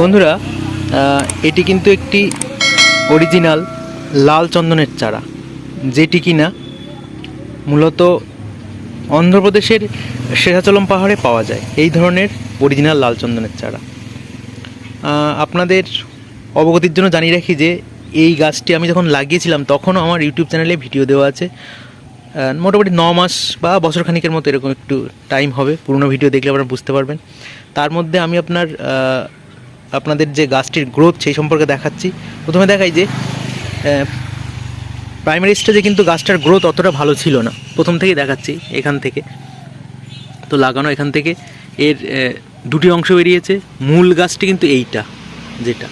বন্ধুরা এটি কিন্তু একটি অরিজিনাল লাল চন্দনের চারা। যেটি কিনা মূলত অন্ধ্রপ্রদেশের শেষাচলম পাহাড়ে পাওয়া যায়। এই ধরনের অরিজিনাল লাল চন্দনের চারা। আপনাদের অবগতির জন্য জানিয়ে রাখি যে, এই গাছটি আমি যখন লাগিয়েছিলাম, তখনও আমার ইউটিউব চ্যানেলে ভিডিও দেওয়া আছে। মোটামুটি ন মাস বা বছর খানিকের মতো এরকম একটু টাইম হবে। পুরনো ভিডিও দেখলে আপনারা বুঝতে পারবেন। তার মধ্যে আমি আপনার আপনাদের যে গাছটির গ্রোথ সেই সম্পর্কে দেখাচ্ছি। প্রথমে দেখাই যে প্রাইমারি স্টেজে কিন্তু গাছটার গ্রোথ অতটা ভালো ছিল না। প্রথম থেকেই দেখাচ্ছি এখান থেকে। তো লাগানো এখান থেকে। এর দুটি অংশ বেরিয়েছে। মূল গাছটি কিন্তু এইটা, যেটা।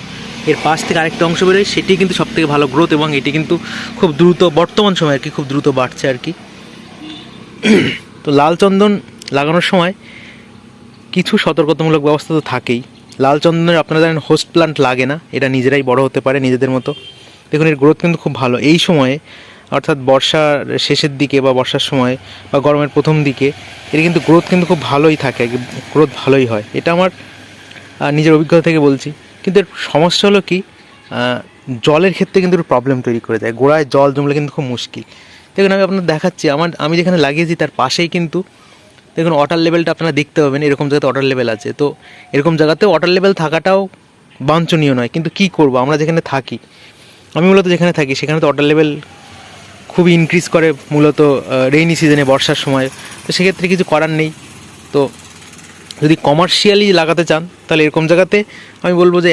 এর পাশ থেকে আরেকটা অংশ বেরোয়। সেটি কিন্তু সব থেকে ভালো গ্রোথ এবং এটি কিন্তু খুব দ্রুত বর্তমান সময় আর কি, খুব দ্রুত বাড়ছে আর কি। তো লাল চন্দন লাগানোর সময় কিছু সতর্কতামূলক ব্যবস্থা তো থাকেই। লাল চন্দনের আপনারা জানেন হোস্ট প্লান্ট লাগে না, এটা নিজেরাই বড় হতে পারে নিজেদের মতো। দেখুন, এর গ্রোথ কিন্তু খুব ভালো। এই সময়ে, অর্থাৎ বর্ষার শেষের দিকে বা বর্ষার সময় বা গরমের প্রথম দিকে, এর কিন্তু গ্রোথ কিন্তু খুব ভালোই থাকে গ্রোথ ভালোই হয়। এটা আমার নিজের অভিজ্ঞতা থেকে বলছি। কিন্তু এর সমস্যা হলো কি জলের ক্ষেত্রে কিন্তু একটু প্রবলেম তৈরি করে দেয়। গোড়ায় জল জমলে কিন্তু খুব মুশকিল। দেখুন, আমি আপনার দেখাচ্ছি। আমার, আমি যেখানে লাগিয়েছি, তার পাশেই কিন্তু দেখুন ওয়াটার লেভেলটা আপনারা দেখতে পাবেন, এরকম জায়গাতে ওয়াটার লেভেল আছে। তো এরকম জায়গাতে ওয়াটার লেভেল থাকাটাও বাঞ্ছনীয় নয়, কিন্তু কি করব? আমরা যেখানে থাকি, আমি মূলত যেখানে থাকি, সেখানে তো ওয়াটার লেভেল খুব ইনক্রিজ করে মূলত রেইনি সিজনে বর্ষার সময়। তো সেক্ষেত্রে কিছু করার নেই। তো যদি কমার্শিয়ালি লাগাতে চান, তাহলে এরকম জায়গাতে আমি বলব যে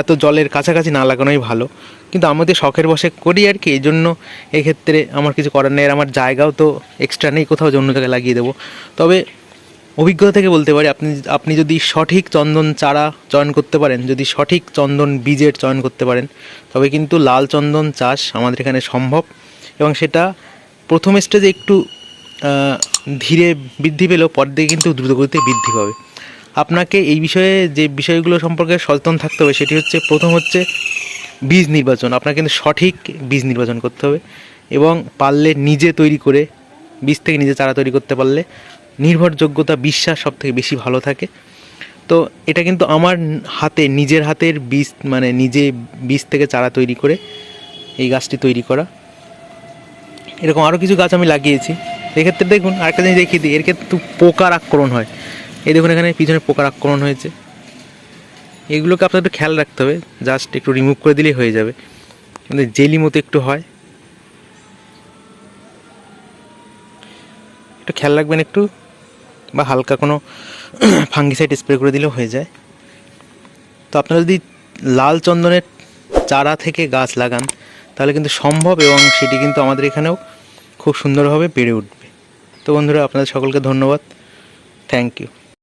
এত জলের কাছাকাছি না লাগানোই ভালো। কিন্তু আমাদের শখের বসে করি আর কি এই জন্য এক্ষেত্রে আমার কিছু করার নেই, আর আমার জায়গাও তো এক্সট্রা নেই, কোথাও অন্য জায়গায় লাগিয়ে দেবো। তবে অভিজ্ঞতা থেকে বলতে পারি, আপনি আপনি যদি সঠিক চন্দন চারা চয়ন করতে পারেন, যদি সঠিক চন্দন বীজের চয়ন করতে পারেন, তবে কিন্তু লাল চন্দন চাষ আমাদের এখানে সম্ভব। এবং সেটা প্রথম স্টেজে একটু ধীরে বৃদ্ধি পেলেও পর দিকে কিন্তু দ্রুতগতিতে বৃদ্ধি পাবে। আপনাকে এই বিষয়ে যে বিষয়গুলো সম্পর্কে সচেতন থাকতে হবে, সেটি হচ্ছে প্রথম হচ্ছে বীজ নির্বাচন। আপনাকে কিন্তু সঠিক বীজ নির্বাচন করতে হবে এবং পারলে নিজে তৈরি করে, বীজ থেকে নিজে চারা তৈরি করতে পারলে নির্ভরযোগ্যতা, বিশ্বাস সব থেকে বেশি ভালো থাকে। তো এটা কিন্তু আমার হাতে, নিজের হাতের বীজ মানে নিজে বীজ থেকে চারা তৈরি করে এই গাছটি তৈরি করা। এরকম আরও কিছু গাছ আমি লাগিয়েছি। এক্ষেত্রে দেখুন, আরেকটা জিনিস দেখিয়ে দিই, এর ক্ষেত্রে পোকার আক্রমণ হয়। এই দেখুন, এখানে পিছনে পোকার আক্রমণ হয়েছে। এগুলোকে আপনার একটু খেয়াল রাখতে হবে, জাস্ট একটু রিমুভ করে দিলেই হয়ে যাবে। কিন্তু জেলি মতো একটু হয়। একটু খেয়াল রাখবেন একটু, বা হালকা কোনো ফাঙ্গিসাইড স্প্রে করে দিলেও হয়ে যায়। তো আপনারা যদি লাল চন্দনের চারা থেকে গাছ লাগান, তাহলে কিন্তু সম্ভব এবং সেটি কিন্তু আমাদের এখানেও খুব সুন্দরভাবে বেড়ে উঠবে। তো বন্ধুরা আপনাদের সকলকে ধন্যবাদ। Thank you